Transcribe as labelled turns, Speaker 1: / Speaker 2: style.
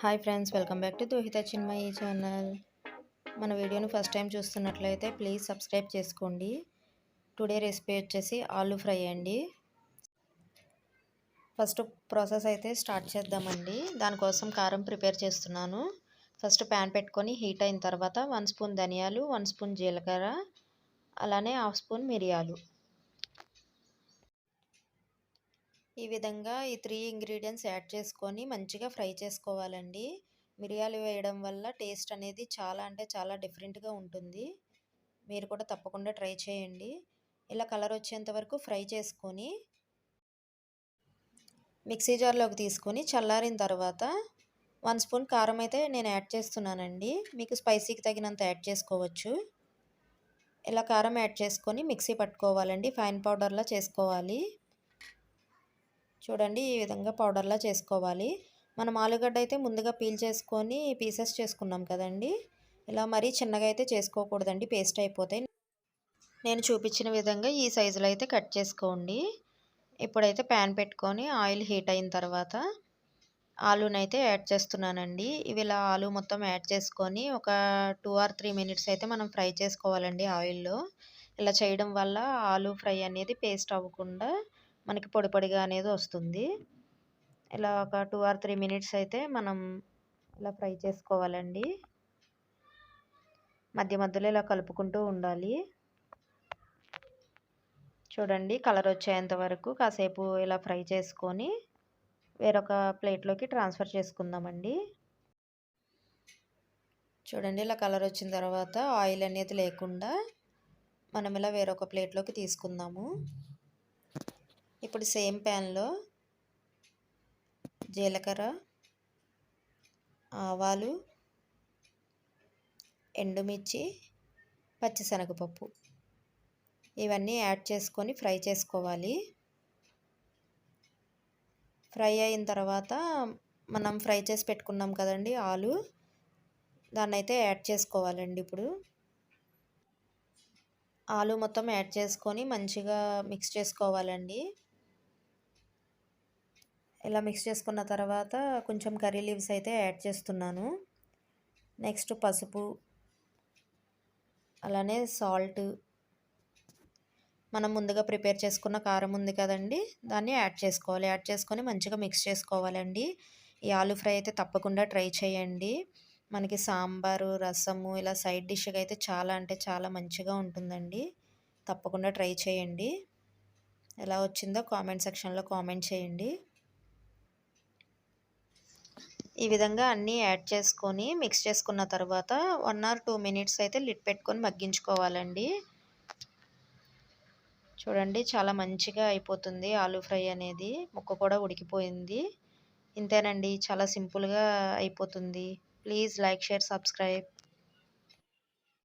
Speaker 1: Hi friends welcome back to Dohita Chinmayi channel. మన వీడియోని first time చూస్తున్నట్లయితే please subscribe చేసుకోండి. టుడే రెసిపీ వచ్చేసి ఆలు ఫ్రై అండి. ఫస్ట్ ప్రాసెస్ అయితే స్టార్ట్ చేద్దామండి. దానికోసం కారం ప్రిపేర్ చేస్తున్నాను. ఫస్ట్ ప్యాన్ పెట్టుకొని హీట్ అయిన తర్వాత వన్ స్పూన్ ధనియాలు వన్ స్పూన్ జీలకర్ర అలానే హాఫ్ స్పూన్ మిరియాలు. ఈ విధంగా ఈ త్రీ ఇంగ్రీడియంట్స్ యాడ్ చేసుకొని మంచిగా ఫ్రై చేసుకోవాలండి. మిరియాలు వేయడం వల్ల టేస్ట్ అనేది చాలా అంటే చాలా డిఫరెంట్గా ఉంటుంది. మీరు కూడా తప్పకుండా ట్రై చేయండి. ఇలా కలర్ వచ్చేంత వరకు ఫ్రై చేసుకొని మిక్సీ జార్లోకి తీసుకొని చల్లారిన తర్వాత వన్ స్పూన్ కారం అయితే నేను యాడ్ చేస్తున్నానండి. మీకు స్పైసీకి తగినంత యాడ్ చేసుకోవచ్చు. ఇలా కారం యాడ్ చేసుకొని మిక్సీ పట్టుకోవాలండి. ఫైన్ పౌడర్లా చేసుకోవాలి. చూడండి ఈ విధంగా పౌడర్లా చేసుకోవాలి. మనం ఆలుగడ్డ అయితే ముందుగా పీల్ చేసుకొని పీసెస్ చేసుకున్నాం కదండి. ఇలా మరీ చిన్నగా అయితే చేసుకోకూడదండి పేస్ట్ అయిపోతాయి నేను చూపించిన విధంగా ఈ సైజులో అయితే కట్ చేసుకోండి. ఇప్పుడైతే ప్యాన్ పెట్టుకొని ఆయిల్ హీట్ అయిన తర్వాత ఆలూనైతే యాడ్ చేస్తున్నానండి. ఇవి ఇలా ఆలు మొత్తం యాడ్ చేసుకొని ఒక టూ ఆర్ త్రీ మినిట్స్ అయితే మనం ఫ్రై చేసుకోవాలండి ఆయిల్లో. ఇలా చేయడం వల్ల ఆలు ఫ్రై అనేది పేస్ట్ అవ్వకుండా మనకి పొడి పొడిగా అనేది వస్తుంది. ఇలా ఒక టూ ఆర్ త్రీ మినిట్స్ అయితే మనం ఇలా ఫ్రై చేసుకోవాలండి. మధ్య మధ్యలో ఇలా కలుపుకుంటూ ఉండాలి. చూడండి కలర్ వచ్చేంత వరకు కాసేపు ఇలా ఫ్రై చేసుకొని వేరొక ప్లేట్లోకి ట్రాన్స్ఫర్ చేసుకుందామండి. చూడండి ఇలా కలర్ వచ్చిన తర్వాత ఆయిల్ అనేది లేకుండా మనం ఇలా వేరొక ప్లేట్లోకి తీసుకుందాము. ఇప్పుడు సేమ్ ప్యాన్లో జీలకర్ర ఆవాలు ఎండుమిర్చి పచ్చిశనగపప్పు. ఇవన్నీ యాడ్ చేసుకొని ఫ్రై చేసుకోవాలి. ఫ్రై అయిన తర్వాత మనం ఫ్రై చేసి పెట్టుకున్నాం కదండి ఆలు దాన్ని అయితే యాడ్ చేసుకోవాలండి ఇప్పుడు. ఆలు మొత్తం యాడ్ చేసుకొని మంచిగా మిక్స్ చేసుకోవాలండి. ఇలా మిక్స్ చేసుకున్న తర్వాత కొంచెం కర్రీ లీవ్స్ అయితే యాడ్ చేస్తున్నాను. నెక్స్ట్ పసుపు అలానే సాల్ట్. మనం ముందుగా ప్రిపేర్ చేసుకున్న కారం ఉంది కదండి దాన్ని యాడ్ చేసుకోవాలి. యాడ్ చేసుకొని మంచిగా మిక్స్ చేసుకోవాలండి. ఈ ఆలు ఫ్రై అయితే తప్పకుండా ట్రై చేయండి. మనకి సాంబారు రసము ఇలా సైడ్ డిష్గా అయితే చాలా అంటే చాలా మంచిగా ఉంటుందండి. తప్పకుండా ట్రై చేయండి. ఎలా వచ్చిందో కామెంట్ సెక్షన్లో కామెంట్ చేయండి. ఈ విధంగా అన్నీ యాడ్ చేసుకొని మిక్స్ చేసుకున్న తర్వాత వన్ ఆర్ టూ మినిట్స్ అయితే లిట్ పెట్టుకొని మగ్గించుకోవాలండి. చూడండి చాలా మంచిగా అయిపోతుంది ఆలూ ఫ్రై అనేది. ముక్క కూడా ఉడికిపోయింది. ఇంతేనండి చాలా సింపుల్గా అయిపోతుంది. Please like share subscribe.